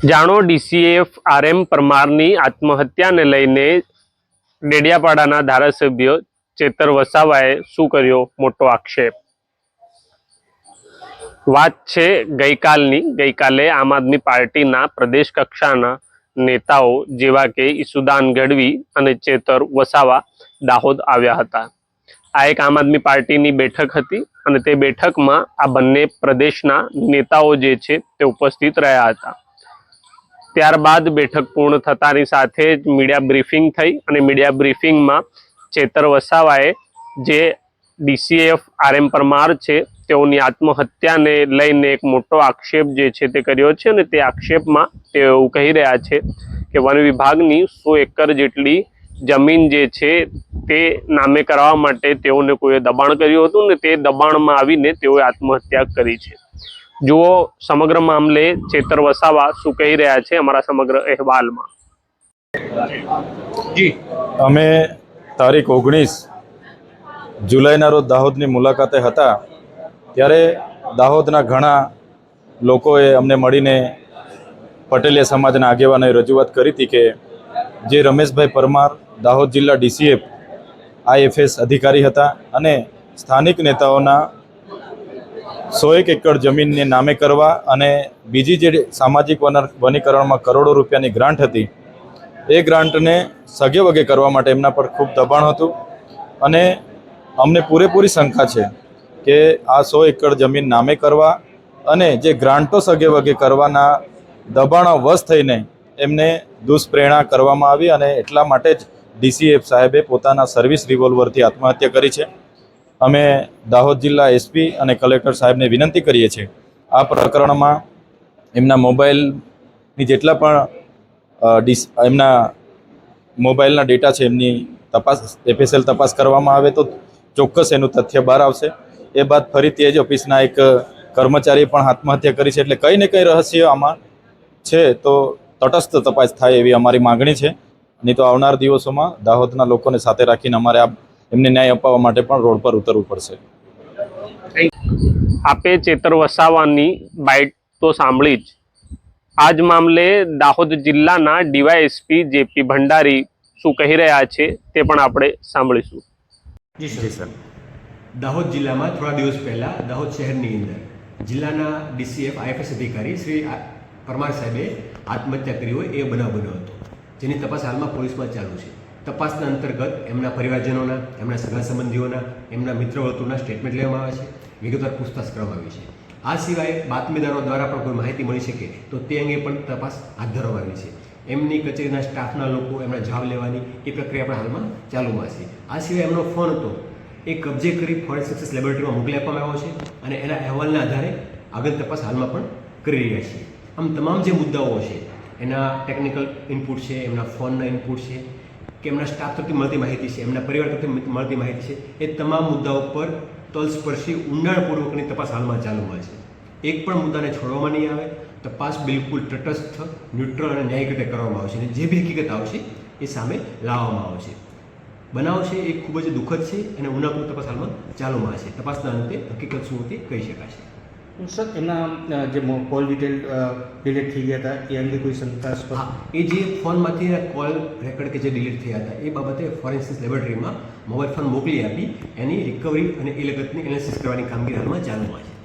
જાણો, DCF RM પરમારની આત્મહત્યાને લઈને ડેડિયાપાડાના ધારાસભ્ય ચેતર વસાવાએ શું કર્યો મોટો આક્ષેપ? વાત છે ગઈકાલની. ગઈકાલે આમ આદમી પાર્ટીના પ્રદેશ કક્ષાના નેતાઓ જેવા કે ઈસુદાન ગઢવી અને ચેતર વસાવા દાહોદ આવ્યા હતા. આ એક આમ આદમી પાર્ટીની બેઠક હતી અને તે બેઠકમાં આ બંને પ્રદેશના નેતાઓ જે છે તે ઉપસ્થિત રહ્યા હતા. ત્યારબાદ બેઠક પૂર્ણ થતાની સાથે જ મીડિયા બ્રીફિંગ થઈ અને મીડિયા બ્રીફિંગમાં ચેતર વસાવાએ જે ડીસીએફ આરએમ પરમાર છે, તેઓની આત્મહત્યાને લઈને એક મોટો આક્ષેપ જે છે તે કર્યો છે અને તે આક્ષેપમાં તેઓ એવું કહી રહ્યા છે કે વન વિભાગની સો એકર જેટલી જમીન જે છે તે નામે કરવા માટે તેઓને કોઈએ દબાણ કર્યું હતું ને તે દબાણમાં આવીને તેઓએ આત્મહત્યા કરી છે. જુઓ, સમગ્ર મામલે ચેતર વસાવા શું કહી રહ્યા છે અમારા સમગ્ર અહેવાલમાં. અમે તારીખ ઓગણીસ જુલાઈના રોજ દાહોદની મુલાકાતે હતા. ત્યારે દાહોદના ઘણા લોકોએ અમને મળીને પટેલિયા સમાજના આગેવાનોએ રજૂઆત કરી હતી કે જે રમેશભાઈ પરમાર દાહોદ જિલ્લા ડીસીએફ, આઈએફએસ અધિકારી હતા અને સ્થાનિક નેતાઓના સો એક એકર જમીનને નામે કરવા અને બીજી જે સામાજિક વન- વનીકરણમાં કરોડો રૂપિયાની ગ્રાન્ટ હતી, એ ગ્રાન્ટને સગે વગે કરવા માટે એમના પર ખૂબ દબાણ હતું અને અમને પૂરેપૂરી શંકા છે કે આ સો એકર જમીન નામે કરવા અને જે ગ્રાન્ટો સગે વગે કરવાના દબાણો વશ થઈને એમને દુષ્પ્રેરણા કરવામાં આવી અને એટલા માટે જ ડીસીએફ સાહેબે પોતાના સર્વિસ રિવોલ્વરથી આત્મહત્યા કરી છે. અમે દાહોદ જિલ્લા એસપી અને કલેક્ટર સાહેબને વિનંતી કરીએ છીએ, આ પ્રકરણમાં એમના મોબાઈલની જેટલા પણ ડિસ, એમના મોબાઈલના ડેટા છે, એમની તપાસ, એફએસએલ તપાસ કરવામાં આવે તો ચોક્કસ એનું તથ્ય બહાર આવશે. એ બાદ ફરીથી એ જ ઓફિસના એક કર્મચારીએ પણ આત્મહત્યા કરી છે, એટલે કંઈ ને કંઈ રહસ્ય આમાં છે, તો તટસ્થ તપાસ થાય એવી અમારી માગણી છે. નહીં તો આવનાર દિવસોમાં દાહોદના લોકોને સાથે રાખીને અમારે આ એમને ન્યાય અપાવવા માટે પણ રોડ પર ઉતરવું પડશે. આપે ચેતર વસાવાની બાઇટ તો સાંભળી જ. આજ મામલે દાહોદ જિલ્લાના ડીવાયએસપી જેપી ભંડારી શું કહી રહ્યા છે તે પણ આપણે સાંભળીશું. જી સર. દાહોદ જિલ્લામાં થોડા દિવસ પહેલાં દાહોદ શહેરની અંદર જિલ્લાના ડીસીએફ આઈએફએસ અધિકારી શ્રી પરમાર સાહેબે આત્મહત્યા કરી હોય એ બનાવ બન્યો હતો જેની તપાસ હાલમાં પોલીસમાં ચાલુ છે. તપાસના અંતર્ગત એમના પરિવારજનોના, એમના સગા સંબંધીઓના, એમના મિત્ર વર્તુળના સ્ટેટમેન્ટ લેવામાં આવે છે. વિગતવાર પૂછતાછ કરવામાં આવી છે. આ સિવાય બાતમીદારો દ્વારા પણ કોઈ માહિતી મળી શકે તો તે અંગે પણ તપાસ હાથ ધરવામાં આવી છે. એમની કચેરીના સ્ટાફના લોકો એમના જવાબ લેવાની એ પ્રક્રિયા પણ હાલમાં ચાલુમાં છે. આ સિવાય એમનો ફોન હતો. એ કબજે કરી ફોરેન્સિક્સ લેબોરેટરીમાં મોકલી આપવામાં આવ્યો છે અને એના અહેવાલના આધારે આગળ તપાસ હાલમાં પણ કરી રહ્યા છીએ આમ તમામ જે મુદ્દાઓ છે, એના ટેકનિકલ ઇનપુટ છે, એમના ફોનના ઇનપુટ છે કે એમના સ્ટાફ તરફથી મળતી માહિતી છે, એમના પરિવાર તરફથી મળતી માહિતી છે. એ તમામ મુદ્દાઓ પર તલસ્પર્શી ઊંડાણપૂર્વકની તપાસ હાલમાં ચાલુમાં છે. એક પણ મુદ્દાને છોડવામાં નહીં આવે. તપાસ બિલકુલ તટસ્થ, ન્યુટ્રલ અને ન્યાયિક રીતે કરવામાં આવશે અને જે બી હકીકત આવશે, એ સામે લાવવામાં આવશે. બનાવ છે એ ખૂબ જ દુઃખદ છે અને ઊંડાણપૂર્વક તપાસ હાલમાં ચાલુમાં છે. તપાસના અંતે હકીકત શું હતી, કહી શકાશે. સર એમના અ, જે કોલ ડિટેલ ડિલીટ થઈ ગયા હતા એ અંગે કોઈ શંકાસ્પદ એ જે ફોનમાંથી કોલ રેકોર્ડ કે જે ડિલીટ થયા હતા એ બાબતે ફોરેન્સિક લેબોરેટરીમાં મોબાઈલ ફોન મોકલી આપી એની રિકવરી અને એ લગતની એનાલિસિસ કરવાની કામગીરી હાલમાં ચાલુમાં છે.